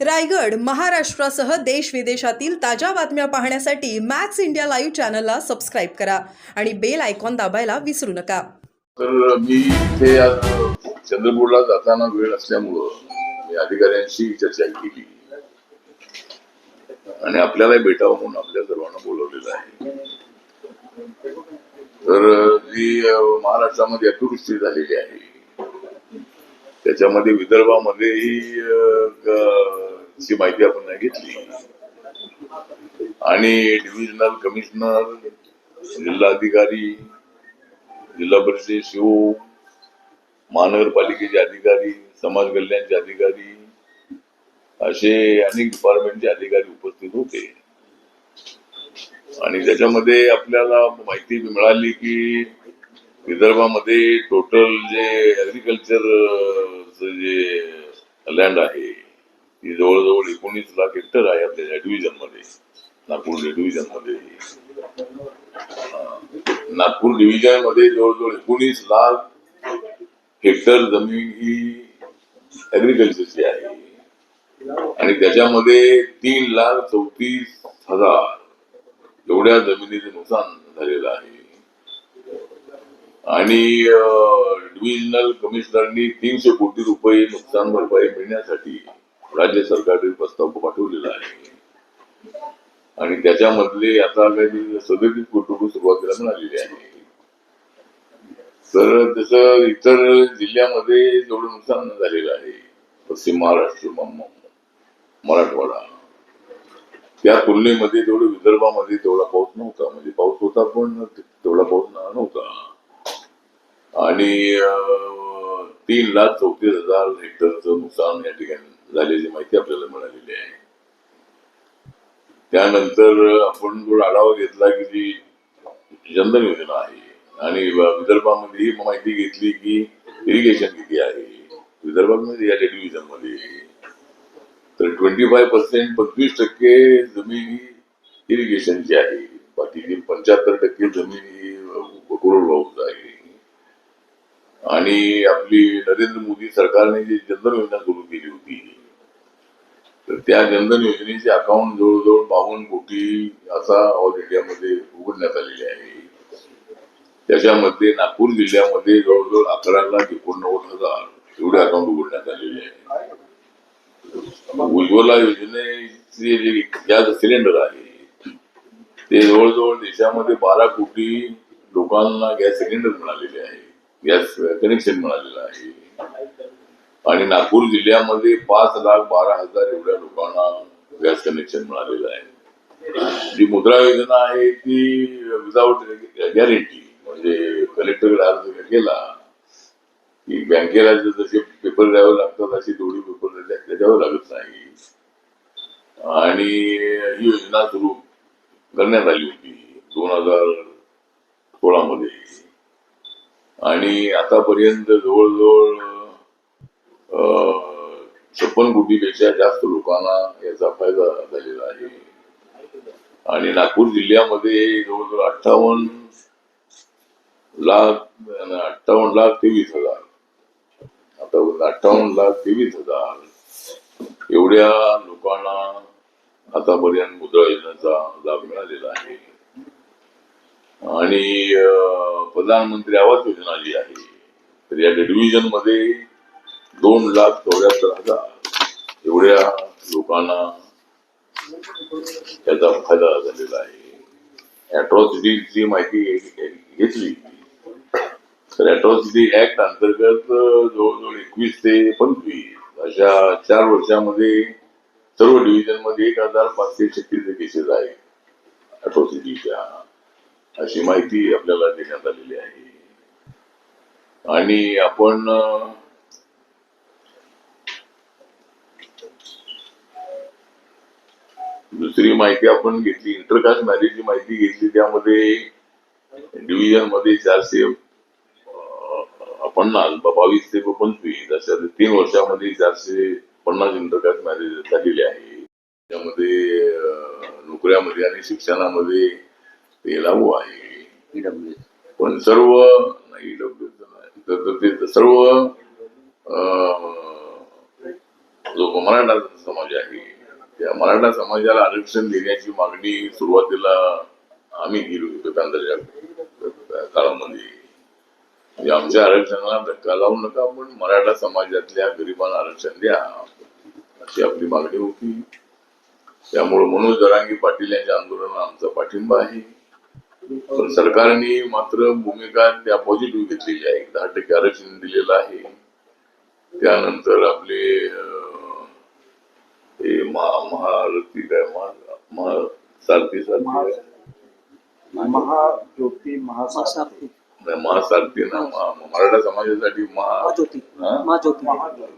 रायगड महाराष्ट्रासह देश विदेशातील ताज्या बातम्या पाहण्यासाठी मॅक्स इंडिया लाईव्ह चॅनलला सबस्क्राईब करा आणि बेल आयकॉन दाबायला विसरू नका. तर मी इथे आज चंद्रपूरला जाताना वेळ असल्यामुळं मी अधिकाऱ्यांशी चर्चा केली. आणि आपल्याला भेटावं म्हणून आपल्या सर्वांना बोलवलेलं आहे. तर जी महाराष्ट्रामध्ये अतिवृष्टी झालेली आहे त्याच्यामध्ये विदर्भामध्येही ची माहिती आपण नाही घेतली. आणि डिव्हिजनल कमिशनर जिल्हाधिकारी जिल्हा परिषद शिव महानगरपालिकेचे अधिकारी समाज कल्याणचे अधिकारी असे अनेक डिपार्टमेंटचे अधिकारी उपस्थित होते. आणि त्याच्यामध्ये आपल्याला माहिती मिळाली की विदर्भामध्ये टोटल जे ऍग्रिकल्चर जे लँड आहे ती जवळजवळ एकोणीस लाख हेक्टर आहे आपल्या डिव्हिजनमध्ये नागपूर डिव्हिजनमध्ये नागपूर डिव्हिजनमध्ये जवळजवळ एकोणीस लाख हेक्टर जमीन ही ऍग्रिकल्चरची आहे आणि त्याच्यामध्ये तीन लाख चौतीस हजार एवढ्या जमिनीचं नुकसान झालेलं आहे. आणि डिव्हिजनल कमिशनरनी तीनशे कोटी रुपये नुकसान भरपाई मिळण्यासाठी राज्य सरकारने प्रस्ताव पाठवलेला आहे. आणि त्याच्यामधले आता काही सदोदित कोटी सुरुवातीला मिळालेले आहे. तर तसं इतर जिल्ह्यामध्ये जेवढं नुकसान झालेलं आहे पश्चिम महाराष्ट्र मराठवाडा त्या तुलनेमध्ये तेवढं विदर्भामध्ये तेवढा पाऊस नव्हता. म्हणजे पाऊस होता पण तेवढा पाऊस नव्हता. आणि तीन लाख चौतीस हजार हेक्टरचं नुकसान या ठिकाणी झाल्याची माहिती आपल्याला मिळालेली आहे. त्यानंतर आपण थोडा आढावा घेतला की जी जनधन योजना आहे आणि विदर्भामध्ये ही माहिती घेतली की इरिगेशन किती आहे? विदर्भामध्ये या डिव्हिजनमध्ये तर ट्वेंटी फाय पर्सेंट पंचवीस टक्के जमीन ही इरिगेशनची आहे. बाकीची पंच्याहत्तर टक्के जमीन ही कोरडवाहूच आहे. आणि आपली नरेंद्र मोदी सरकारने जी जनधन योजना सुरू केली होती तर त्या जनधन योजनेचे अकाउंट जवळजवळ बावन्न कोटी असा ऑल इंडियामध्ये उघडण्यात आलेले आहे. त्याच्यामध्ये नागपूर जिल्ह्यामध्ये जवळजवळ अकरा लाख एकोणनव्वद हजार एवढे अकाउंट उघडण्यात आलेले आहे. उज्ज्वला योजनेचे जे गॅस सिलेंडर आहे ते जवळजवळ देशामध्ये बारा कोटी लोकांना गॅस सिलेंडर मिळालेले आहे. गॅस कनेक्शन मिळालेलं आहे. आणि नागपूर जिल्ह्यामध्ये पाच लाख बारा हजार एवढ्या लोकांना गॅस कनेक्शन मिळालेलं आहे. जी मुद्रा योजना आहे ती विदाउट गॅरंटी म्हणजे कलेक्टरकडे अर्ज केला की बँकेला जर जसे पेपर द्यावे लागतात अशी तेवढी पेपर द्यावे लागत नाही. आणि ही योजना सुरू करण्यात आली होती दोन हजार सोळा मध्ये आणि आतापर्यंत जवळजवळ छप्पन कोटीपेक्षा जास्त लोकांना याचा फायदा झालेला आहे. आणि नागपूर जिल्ह्यामध्ये जवळजवळ अठ्ठावन्न लाख अठ्ठावन्न लाख तेवीस हजार. आता अठ्ठावन्न लाख तेवीस हजार. एवढ्या लोकांना आतापर्यंत मुद्रा योजनेचा लाभ मिळालेला आहे. आणि प्रधानमंत्री आवास योजना जी आहे तर या डिव्हिजनमध्ये दोन लाख चौऱ्याहत्तर हजार एवढ्या लोकांना त्याचा फायदा झालेला आहे. अॅट्रॉसिटीची माहिती घेतली. तर अॅट्रॉसिटी ऍक्ट अंतर्गत जवळजवळ एकवीस ते पंचवीस अशा चार वर्षामध्ये सर्व डिव्हिजनमध्ये एक हजार पाचशे छत्तीस केसेस आहेत. अॅट्रॉसिटीच्या अशी माहिती आपल्याला देण्यात आलेली आहे. आणि आपण दुसरी माहिती आपण घेतली इंटरकास्ट मॅरेजची माहिती घेतली त्यामध्ये डिव्हिजनमध्ये चारशे पन्नास बावीस ते पंचवीस अशा तीन वर्षामध्ये चारशे पन्नास इंटरकास्ट मॅरेज झालेले आहे. त्यामध्ये नोकऱ्यामध्ये आणि शिक्षणामध्ये ते लागू आहे. पण सर्व नाही नाही. तर सर्व जो मराठा समाज आहे मराठा समाजाला आरक्षण देण्याची मागणी सुरुवातीला आम्ही केली होती त्यांच्या काळामध्ये. म्हणजे आमच्या आरक्षणाला धक्का लावू नका पण मराठा समाजातल्या गरिबांना आरक्षण द्या अशी आपली मागणी होती. त्यामुळे मनोज दरांगी पाटील यांच्या आंदोलनाला आमचा पाठिंबा आहे. पण सरकारने मात्र भूमिका त्या पॉझिटिव्ह घेतलेली आहे. दहा टक्के आरक्षण दिलेलं आहे. त्यानंतर आपले हे महा महारथी काय महा महा सारथी सारथी महाज्योती महासारथी. नाही, महासारथी ना महा- मराठा समाजासाठी महा महाज्योती.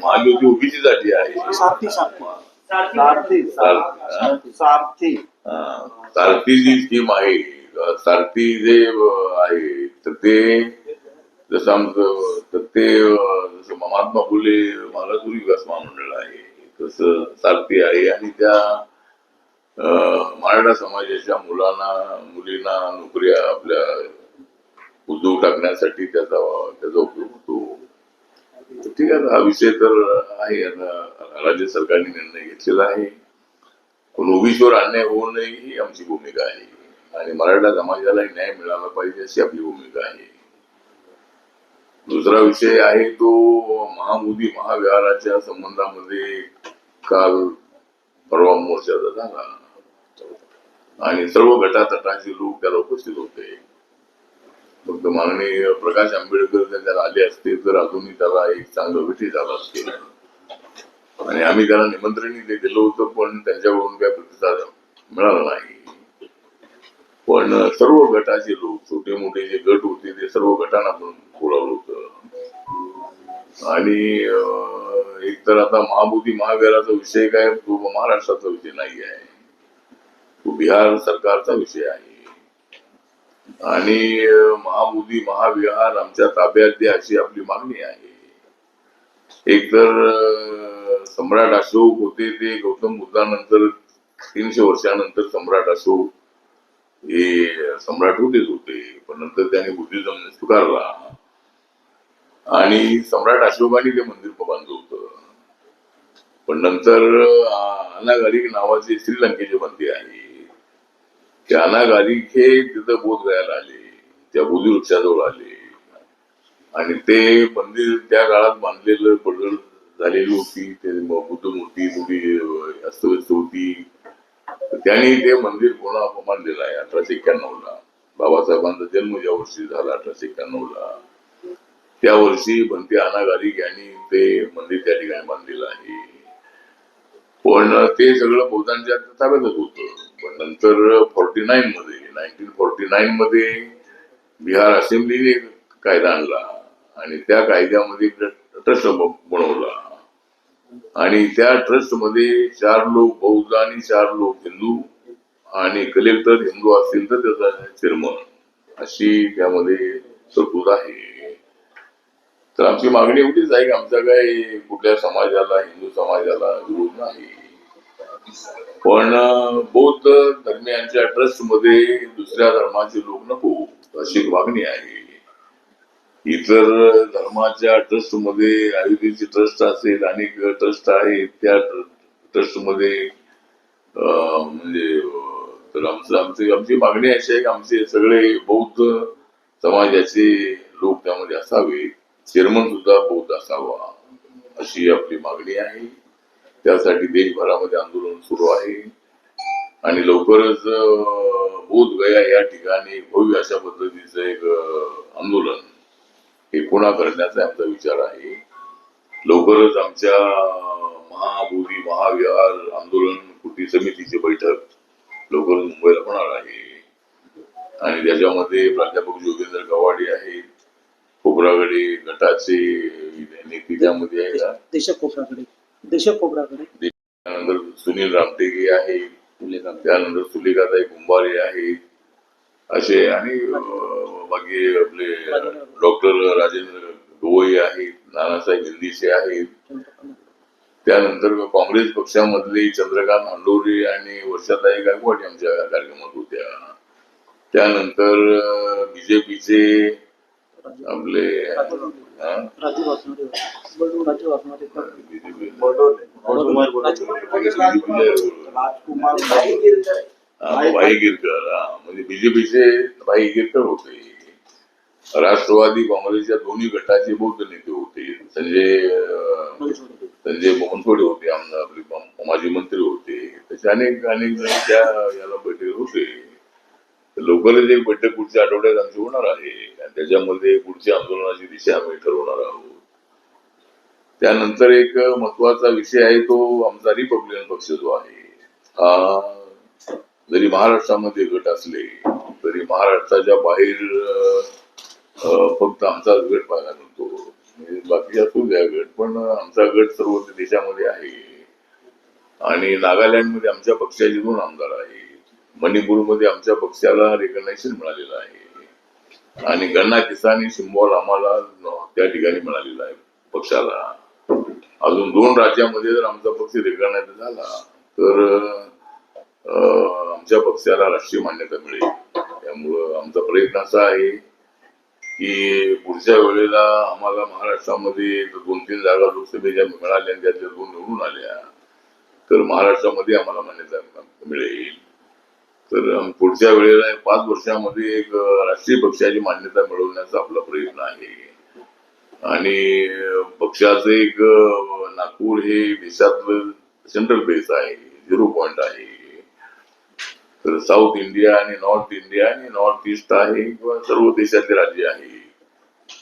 महाज्योती. ओबीसीसाठी आहे. सारथी सारथी. जी स्कीम आहे सारथी जे आहे तर ते जसं आमचं तर ते जसं महात्मा फुले महाराष्ट्र विकास महामंडळ आहे तसं सारथी आहे. आणि त्या मराठा समाजाच्या मुलांना मुलींना नोकऱ्या आपल्या उद्योग टाकण्यासाठी त्याचा त्याचा उपयोग होतो. ठीक आहे हा विषय तर आहे. आता राज्य सरकारने निर्णय घेतलेला आहे. पण ओबीसीवर अन्याय होऊ नये ही आमची भूमिका आहे. आणि मराठा समाजाला न्याय मिळाला पाहिजे अशी आपली भूमिका आहे. दुसरा विषय आहे तो महामोदी महाविहाराच्या संबंधामध्ये काल परवा मोर्चाचा झाला. आणि सर्व गटातटाचे लोक त्याला उपस्थित होते. फक्त माननीय प्रकाश आंबेडकर जर त्याला आले असते तर अजूनही त्याला एक चांगलं भेटी झाला असते. आणि आम्ही त्याला निमंत्रणही दिलं होतं पण त्यांच्याकडून काही प्रतिसाद मिळाला नाही. पण सर्व गटाचे लोक छोटे मोठे जे गट होते ते सर्व गटांना आपण बोलावलं होतं. आणि एक तर आता महाबोधी महाविहाराचा विषय काय तो महाराष्ट्राचा विषय नाही आहे. तो बिहार सरकारचा विषय आहे. आणि महाबोधी महाविहार आमच्या ताब्यात द्या अशी आपली मागणी आहे. एक तर सम्राट अशोक होते ते गौतम बुद्धानंतर तीनशे वर्षानंतर सम्राट अशोक हे सम्राट होतेच होते पण नंतर त्याने बुद्धिझम स्वीकारला. आणि सम्राट अशोकाने ते मंदिर बांधलं होतं. पण नंतर अनागारिक नावाचे श्रीलंकेचे मंदिर आहे ते अनागारिक हे तिथं बोध आले त्या बोधी वृक्षाजवळ आले. आणि ते मंदिर त्या काळात बांधलेलं पडल झालेली होती. ते बुद्ध मूर्ती थोडी अस्तव्यस्त होती. त्यांनी ते मंदिर पुन्हा बांधलेलं आहे अठराशे एक्क्याण्णवला. बाबासाहेबांचा जन्म ज्या वर्षी झाला अठराशे एक्क्याण्णवला. त्या वर्षी बनते अनागारिक यांनी ते मंदिर त्या ठिकाणी बांधलेलं आहे. पण ते सगळं बौद्धांच्या ताब्यातच होतं. पण नंतर फॉर्टी नाईन मध्ये नाईन्टीन फॉर्टी नाईन मध्ये बिहार असेंब्लीने कायदा आणला आणि त्या कायद्यामध्ये ट्रस्ट बनवला. आणि त्या ट्रस्टमध्ये चार लोक बौद्ध आणि चार लोक हिंदू आणि कलेक्टर हिंदू असतील तर त्याचा चेअरमन अशी त्यामध्ये तरतूद आहे. तर आमची मागणी एवढीच आहे की आमच्या काही कुठल्या समाजाला हिंदू समाजाला विरोध नाही. पण बौद्ध धर्मियांच्या ट्रस्टमध्ये दुसऱ्या धर्माचे लोक नको अशी मागणी आहे. इतर धर्माच्या ट्रस्टमध्ये मध्ये ट्रस्ट असेल अनेक ट्रस्ट आहेत त्या ट्रस्टमध्ये म्हणजे तर आमचं आमची आमची मागणी अशी आहे की आमचे सगळे बौद्ध समाजाचे लोक त्यामध्ये असावे. चेअरमन सुद्धा बौद्ध असावा अशी आपली मागणी आहे. त्यासाठी देशभरामध्ये आंदोलन सुरू आहे. आणि लवकरच अं, बोधगया या ठिकाणी भव्य अशा पद्धतीचं एक आंदोलन हे पुन्हा करण्याचा आमचा विचार आहे. लवकरच आमच्या महाबोधी महाविहार आंदोलन कृती समितीची बैठक लवकरच मुंबईला होणार आहे. आणि त्याच्यामध्ये प्राध्यापक जोगेंद्र गवाडे आहेत. खोबरागडे गटाचे नेते त्यामध्ये आहे त्यानंतर सुनील रामटेके आहे त्यानंतर सुलेखाताई कुंभारे आहेत. असे आणि बाकी आपले डॉक्टर राजेंद्र गवई आहेत नानासाहेब हिंदीसे आहेत. त्यानंतर काँग्रेस पक्षामधले चंद्रकांत हांडोरे आणि वर्षाताई गायकवाड यांच्या कार्यक्रमात होत्या. त्यानंतर बीजेपीचे आपले हा? भाई गिरकर म्हणजे बीजेपीचे भाई गिरकर होते. राष्ट्रवादी काँग्रेसच्या दोन्ही गटाचे बौद्ध नेते होते. संजय संजय बनसोडे होते आमदार आपले माजी मंत्री होते. तसे अनेक अनेक जण त्या याला बैठक होते. लवकरच एक बैठक पुढच्या आठवड्यात आमची होणार आहे आणि त्याच्यामध्ये पुढच्या आंदोलनाची दिशा आम्ही ठरवणार आहोत. त्यानंतर एक महत्त्वाचा विषय आहे तो आमचा रिपब्लिकन पक्ष जो आहे. हा जरी महाराष्ट्रामध्ये गट असले तरी महाराष्ट्राच्या बाहेर फक्त आमचाच गट पाहायला मिळतो. बाकीच्या बाकी असू द्या गट पण आमचा गट सर्व देशामध्ये आहे. आणि नागालँडमध्ये आमच्या पक्षाचे दोन आमदार आहेत. मणिपूरमध्ये आमच्या पक्षाला रेकग्नायझेशन मिळालेलं आहे. आणि गन्ना किसानी सिम्बॉल आम्हाला त्या ठिकाणी मिळालेला आहे पक्षाला. अजून दोन राज्यामध्ये जर आमचा पक्ष रेकग्नायझ झाला तर आमच्या पक्षाला राष्ट्रीय मान्यता मिळेल. त्यामुळं आमचा प्रयत्न असा आहे की पुढच्या वेळेला आम्हाला महाराष्ट्रामध्ये दोन तीन जागा लोकसभेच्या मिळाल्या आणि त्यातल्या दोन निवडून आल्या तर महाराष्ट्रामध्ये आम्हाला मान्यता मिळेल. तर पुढच्या वेळेला पाच वर्षामध्ये एक राष्ट्रीय पक्षाची मान्यता मिळवण्याचा आपला प्रयत्न आहे. आणि पक्षाचं एक नागपूर हे देशातलं सेंट्रल बेस आहे झिरो पॉइंट आहे. तर साऊथ इंडिया आणि नॉर्थ इंडिया आणि नॉर्थ ईस्ट आहे किंवा सर्व देशातले राज्य आहे.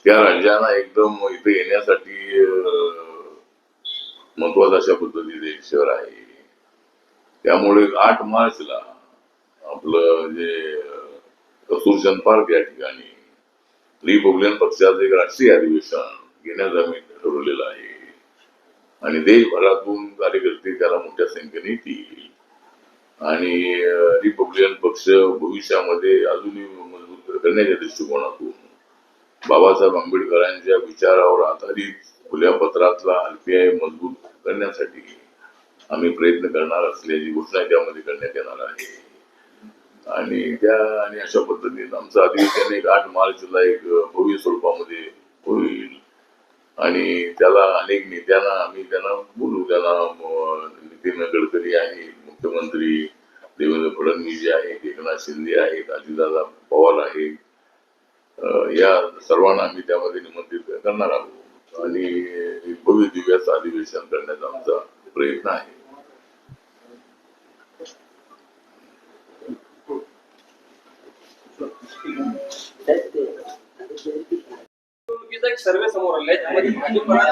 त्या राज्यांना एकदम इथे येण्यासाठी महत्वाचं अशा पद्धतीचे एक शहर आहे. त्यामुळे आठ मार्चला आपलं जे कसूरचंद पार्क या ठिकाणी रिपब्लिकन पक्षाचं एक राष्ट्रीय अधिवेशन घेण्याचं आम्ही ठरवलेलं आहे. आणि देशभरातून कार्यकर्ते त्याला मोठ्या संख्येने येतील. आणि रिपब्लिकन पक्ष भविष्यामध्ये अजूनही मजबूत करण्याच्या दृष्टिकोनातून बाबासाहेब आंबेडकरांच्या विचारावर आधारित खुल्या पत्रातला आरपीआय मजबूत करण्यासाठी आम्ही प्रयत्न करणार असल्याची घोषणा त्यामध्ये करण्यात येणार आहे. आणि त्या आणि अशा पद्धतीने आमचं अधिवेशन एक आठ मार्चला एक भव्य स्वरूपामध्ये होईल. आणि त्याला अनेक नेत्यांना आम्ही त्यांना बोलू त्यांना नितीन गडकरी आहे मुख्यमंत्री देवेंद्र फडणवीस जे आहेत एकनाथ शिंदे आहेत अजितदादा पवार आहेत या सर्वांना आम्ही त्यामध्ये निमंत्रित करणार आहोत. आणि भव्य दिव्याचं अधिवेशन करण्याचा आमचा प्रयत्न आहे. एक सर्वे समोर आले त्यामध्ये भाजपला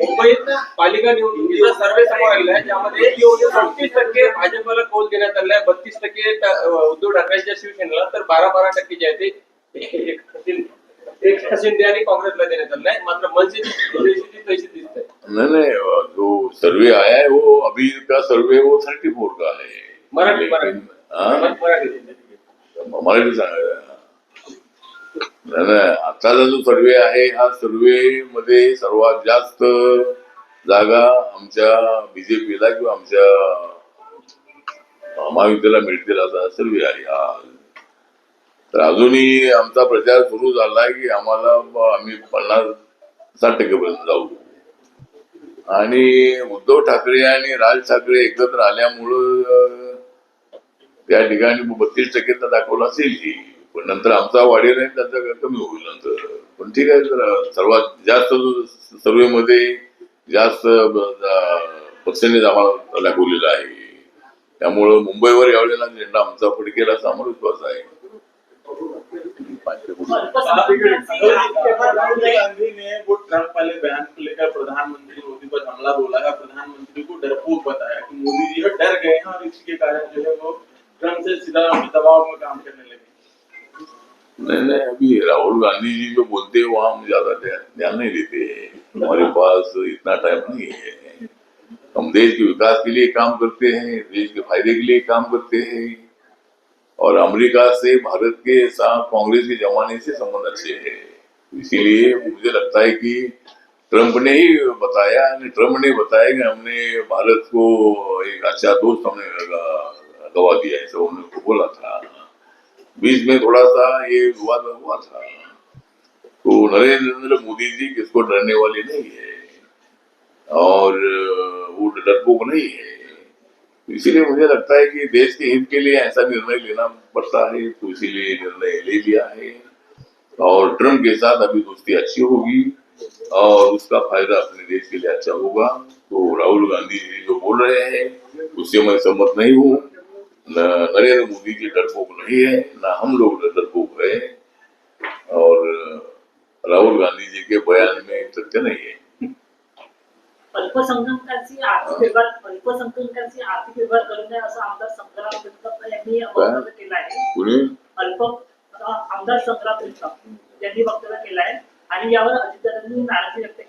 मुंबईत पालिका निवडणुकीचा सर्वे समोर आलेला आहे त्यामध्ये छत्तीस टक्के भाजपला कौल देण्यात आलाय बत्तीस टक्के उद्धव ठाकरेंच्या शिवसेनेला तर बारा बारा टक्के जे आहे ते शिंदे- आणि काँग्रेसला देण्यात आलाय मात्र मनसेची तशी दिसते. नहीं नहीं जो सर्वे आया है वो अभी का सर्वे वो थर्टी फोर का है. मराठी मराठी? मराठी मराठी. आताचा जो सर्वे आहे हा सर्वे मध्ये सर्वात जास्त जागा आमच्या बीजेपीला किंवा आमच्या महायुतीला मिळतील असा सर्वे आहे हा. तर अजूनही आमचा प्रचार सुरू झालाय की आम्हाला आम्ही पन्नास साठ टक्केपर्यंत जाऊ. आणि उद्धव ठाकरे आणि राज ठाकरे एकत्र आल्यामुळं त्या ठिकाणी बत्तीस टक्के तर दाखवलं असेल. ही पण नंतर आमचा वाढेल आहे त्याचा कमी होईल नंतर. पण ठीक आहे जरा सर्वात जास्त सर्वे मध्ये जास्त ब- पक्षाने आम्हाला दाखवलेला आहे. त्यामुळं मुंबईवर यावेळेला झेंडा आमचा फडकेला असा आम्हाला विश्वास आहे. गांधी ने वो ट्रंप वाले बयान को लेकर प्रधानमंत्री मोदी पर हमला बोला है प्रधानमंत्री को डरपोक बताया राहुल गांधी जी जो बोलते हैं वहाँ हम ज़्यादा ध्यान नहीं देते हमारे पास इतना टाइम नहीं है। हम देश के विकास के लिए काम करते हैं देश के फ़ायदे के लिए काम करते हैं। और अमेरिका से भारत के साथ कांग्रेस के जमाने से संबंध अच्छे हैं। इसीलिए मुझे लगता है कि ट्रंप ने ही बताया ट्रंप ने बताया कि हमने भारत को एक अच्छा दोस्त हमने गवा दिया ऐसा उन्होंने बोला था। बीच में थोड़ा सा ये विवाद हुआ था। तो नरेंद्र मोदी जी किसको डरने वाले नहीं है। और वो डरपोक नहीं है। इसीलिए मुझे लगता है कि देश के हित के लिए ऐसा निर्णय लेना पड़ता है। तो इसीलिए निर्णय ले लिया है। और ट्रंप के साथ अभी दोस्ती अच्छी होगी और उसका फ़ायदा अपने देश के लिए अच्छा होगा। तो राहुल गांधी जी जो बोल रहे हैं, उससे मैं सहमत नहीं हूँ। नरेंद्र मोदी जी डरपोक नहीं है, न हम लोग डरपोक है। और राहुल गांधी जी के बयान में तथ्य नहीं है। अल्पसंख्याकांची आर्थिक अल्पसंख्याकांची आर्थिक करू नये असं आमदार संग्राम जगताप यांनी वक्तव्य केलं आहे. अल्प आमदार संग्राम जगताप यांनी वक्तव्य केलं आहे. आणि यावर अजितदादांनी नाराजी व्यक्त